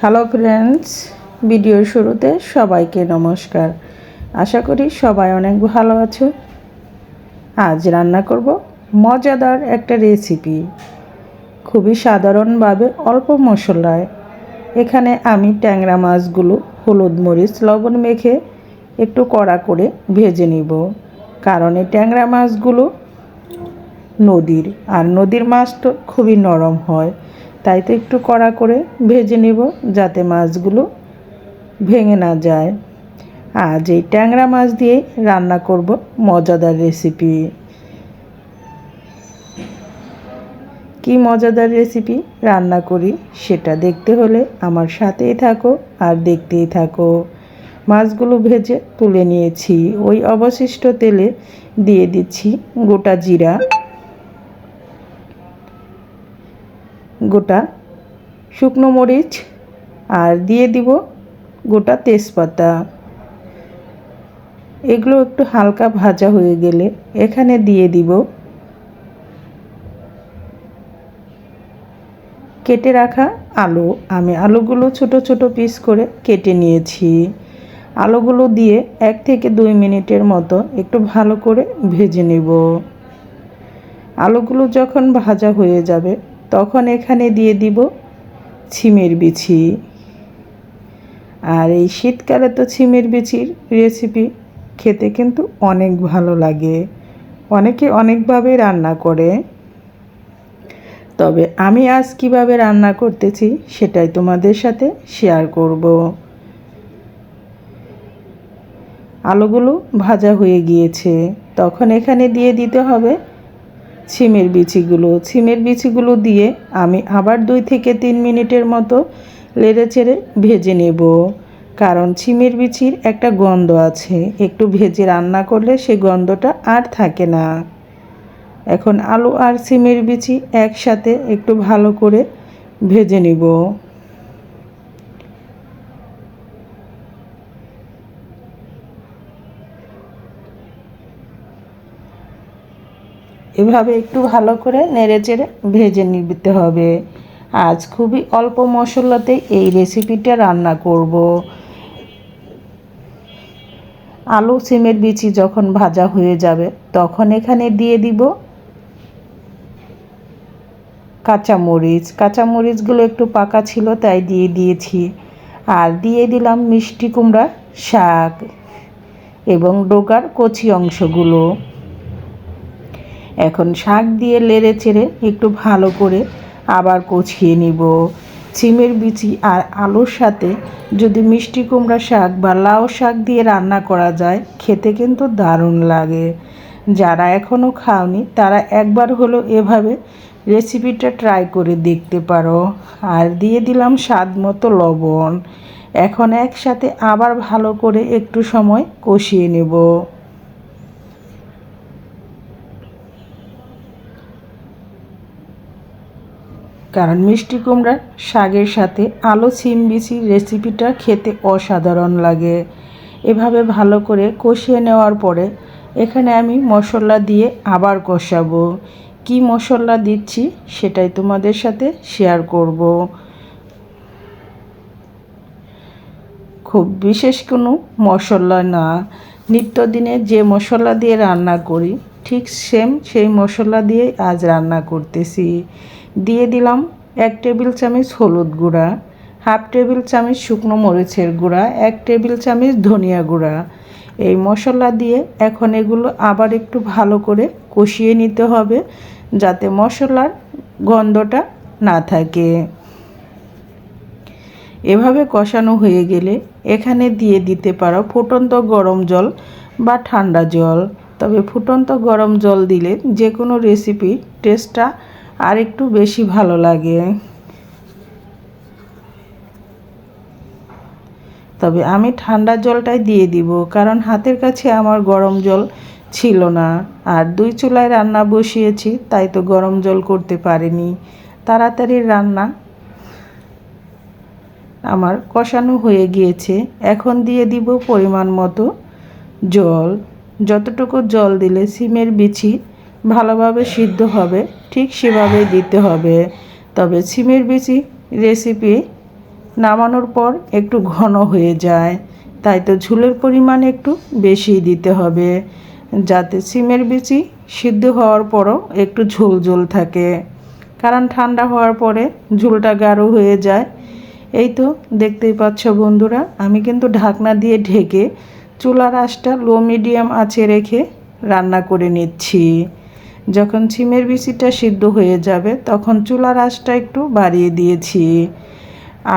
Hello friends ভিডিওর শুরুতে সবাইকে নমস্কার। আশা করি সবাই অনেক ভালো আছো। আজ রান্না করব মজাদার একটা রেসিপি খুবই সাধারণভাবে অল্প মশলায়। এখানে আমি ট্যাংরা মাছগুলো, হলুদ মরিচ, লবণ মেখে একটু কড়া করে ভেজে নিব। কারণ এই ট্যাংরা মাছগুলো নদীর, আর নদীর মাছ তো খুবই নরম হয়। তাই তো একটু কড়া করে ভেজে নেব যাতে মাছগুলো ভেঙে না যায়। আজ এই ট্যাংরা মাছ দিয়ে রান্না করব মজাদার রেসিপি। কি মজাদার রেসিপি রান্না করি সেটা দেখতে হলে আমার সাথেই থাকো আর দেখতেই থাকো। মাছগুলো ভেজে তুলে নিয়েছি। ওই অবশিষ্ট তেলে দিয়ে দিচ্ছি গোটা জিরা। গোটা শুকনো মরিচ আর দিয়ে দিব গোটা তেজপাতা। এগুলো একটু হালকা ভাজা হয়ে গেলে এখানে দিয়ে দিব কেটে রাখা আলু। আমি আলুগুলো ছোট ছোট পিস করে কেটে নিয়েছি। আলুগুলো দিয়ে এক থেকে দুই মিনিটের মতো একটু ভালো করে ভেজে নেব। আলুগুলো যখন ভাজা হয়ে যাবে তখন এখানে দিয়ে দিব ছিমের বিছি আর এই শীতকালে তো ছিমের বিচির রেসিপি খেতে কিন্তু অনেক ভালো লাগে। অনেকে অনেকভাবে রান্না করে। তবে আমি আজ কীভাবে রান্না করতেছি সেটাই তোমাদের সাথে শেয়ার করব। আলুগুলো ভাজা হয়ে গিয়েছে। তখন এখানে দিয়ে দিতে হবে ছিমের বিচিগুলো। ছিমের বিচিগুলো দিয়ে আমি আবার দুই থেকে তিন মিনিটের মতো লেড়ে চেড়ে ভেজে নেব। কারণ ছিমের বিচির একটা গন্ধ আছে। একটু ভেজে রান্না করলে সে গন্ধটা আর থাকে না। এখন আলু আর সিমের বিচি একসাথে একটু ভালো করে ভেজে নিব। এভাবে একটু ভালো করে নেড়ে চেড়ে ভেজে নিতে হবে। আজ খুবই অল্প মশলাতে এই রেসিপিটা রান্না করব। আলু সিমের বিচি যখন ভাজা হয়ে যাবে, তখন এখানে দিয়ে দিব কাঁচামরিচ। কাঁচামরিচগুলো একটু পাকা ছিল, তাই দিয়ে দিয়েছি। আর দিয়ে দিলাম মিষ্টি কুমড়া শাক এবং ডোকার কচি অংশগুলো। এখন শাক দিয়ে লেড়ে চেড়ে একটু ভালো করে আবার কচিয়ে নিব। সিমের বিচি আর আলুর সাথে যদি মিষ্টি কুমড়া শাক বা লাউ শাক দিয়ে রান্না করা যায়, খেতে কিন্তু দারুণ লাগে। যারা এখনও খাওনি, তারা একবার হলো এভাবে রেসিপিটা ট্রাই করে দেখতে পারো। আর দিয়ে দিলাম স্বাদ মতো লবণ। এখন একসাথে আবার ভালো করে একটু সময় কষিয়ে নেব। কারণ মিষ্টি কুমড়ার শাকের সাথে আলু সিম বিচি রেসিপিটা খেতে অসাধারণ লাগে। এভাবে ভালো করে কষিয়ে নেওয়ার পরে এখানে আমি মশলা দিয়ে আবার কষাবো। কি মশলা দিচ্ছি সেটাই তোমাদের সাথে শেয়ার করব। খুব বিশেষ কোনো মশলা না। নিত্যদিনে যে মশলা দিয়ে রান্না করি ঠিক সেম সেই মশলা দিয়ে আজ রান্না করতেছি। দিয়ে দিলাম এক টেবিল চামচ হলুদ গুঁড়া, হাফ টেবিল চামচ শুকনো মরিচের গুঁড়া, এক টেবিল চামচ ধনিয়া গুঁড়া। এই মশলা দিয়ে এখন এগুলো আবার একটু ভালো করে কষিয়ে নিতে হবে যাতে মশলার গন্ধটা না থাকে। এভাবে কষানো হয়ে গেলে এখানে দিয়ে দিতে পারো ফুটন্ত গরম জল বা ঠান্ডা জল। তবে ফুটন্ত গরম জল দিলে যে কোনো রেসিপি টেস্টটা আর একটু বেশি ভালো লাগে। তবে আমি ঠান্ডা জলটাই দিয়ে দিব, কারণ হাতের কাছে আমার গরম জল ছিল না। আর দুই চুলায় রান্না বসিয়েছি, তাই তো গরম জল করতে পারিনি। তাড়াতাড়ি রান্না আমার কষানো হয়ে গিয়েছে। এখন দিয়ে দিব পরিমাণ মতো জল। যতটুকু জল দিলে সিমের বিচি ভালোভাবে সিদ্ধ হবে, ঠিক সেভাবেই দিতে হবে। তবে সিমের বিচি রেসিপি নামানোর পর একটু ঘন হয়ে যায়, তাই তো ঝুলের পরিমাণ একটু বেশি দিতে হবে। যাতে সিমের বিচি সিদ্ধ হওয়ার পরও একটু ঝোল ঝোল থাকে। কারণ ঠান্ডা হওয়ার পরে ঝোলটা গাঢ় হয়ে যায়। এই তো দেখতেই পাচ্ছ বন্ধুরা, আমি কিন্তু ঢাকনা দিয়ে ঢেকে চুলার আঁচটা লো মিডিয়াম আঁচে রেখে রান্না করে নিচ্ছি। যখন ছিমের বিচিটা সিদ্ধ হয়ে যাবে, তখন চুলার আঁচটা একটু বাড়িয়ে দিয়েছি।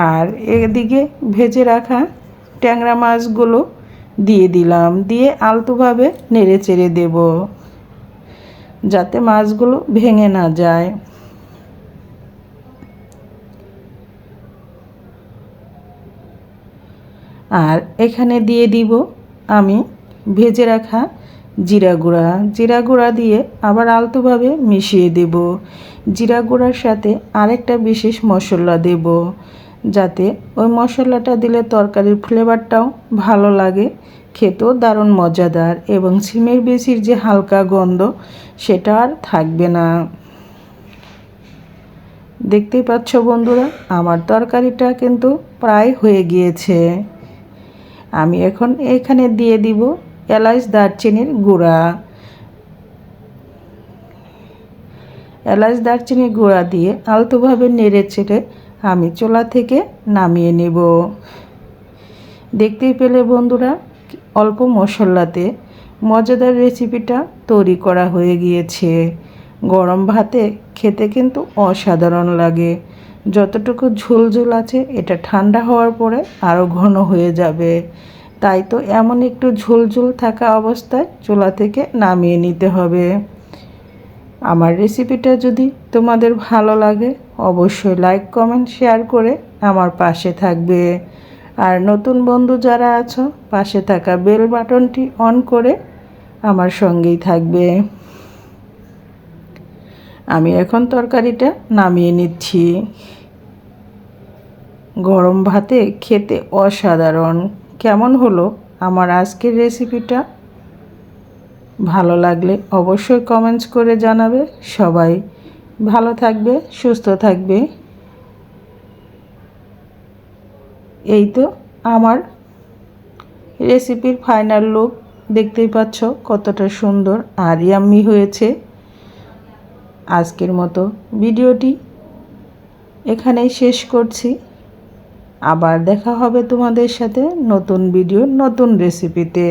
আর এদিকে ভেজে রাখা ট্যাংরা মাছগুলো দিয়ে দিলাম, দিয়ে আলতোভাবে নেড়ে চেড়ে দেব, যাতে মাছগুলো ভেঙে না যায়। আর এখানে দিয়ে দিব আমি ভেজে রাখা জিরা গুঁড়া। জিরা গুঁড়া দিয়ে আবার আলতোভাবে মিশিয়ে দেব। জিরা গুঁড়ার সাথে আরেকটা বিশেষ মশলা দেব, যাতে ওই মশলাটা দিলে তরকারির ফ্লেভারটাও ভালো লাগে, খেতেও দারুণ মজাদার এবং সিমের বেশির যে হালকা গন্ধ সেটা আর থাকবে না। দেখতেই পাচ্ছ বন্ধুরা, আমার তরকারিটা কিন্তু প্রায় হয়ে গিয়েছে। আমি এখন এখানে দিয়ে দিব এলাচ দারচিনির গুঁড়া। এলাচ দারচিনির গুঁড়া দিয়ে আলতোভাবে নেড়ে চেড়ে আমি চোলা থেকে নামিয়ে নেব। দেখতেই পেলে বন্ধুরা, অল্প মশলাতে মজাদার রেসিপিটা তৈরি করা হয়ে গিয়েছে। গরম ভাতে খেতে কিন্তু অসাধারণ লাগে। যতটুকু ঝোল ঝোল আছে, এটা ঠান্ডা হওয়ার পরে আরও ঘন হয়ে যাবে। তাই তো এমন একটু ঝোল ঝোল থাকা অবস্থায় চুলা থেকে নামিয়ে নিতে হবে। আমার রেসিপিটা যদি তোমাদের ভালো লাগে, অবশ্যই লাইক, কমেন্ট, শেয়ার করে আমার পাশে থাকবে। আর নতুন বন্ধু যারা আছো, পাশে থাকা বেল বাটনটি অন করে আমার সঙ্গেই থাকবে। আমি এখন তরকারিটা নামিয়ে নিচ্ছি। গরম ভাতে খেতে অসাধারণ। কেমন হলো আমার আজকের রেসিপিটা? ভালো লাগলে অবশ্যই কমেন্টস করে জানাবে সবাই। ভালো থাকবে, সুস্থ থাকবে। এই তো আমার রেসিপির ফাইনাল লুক দেখতেই পাচ্ছ কতটা সুন্দর আর ইয়াম্মি হয়েছে। আজকের মতো ভিডিওটি এখানেই শেষ করছি। আবার দেখা হবে তোমাদের সাথে নতুন ভিডিও নতুন রেসিপিতে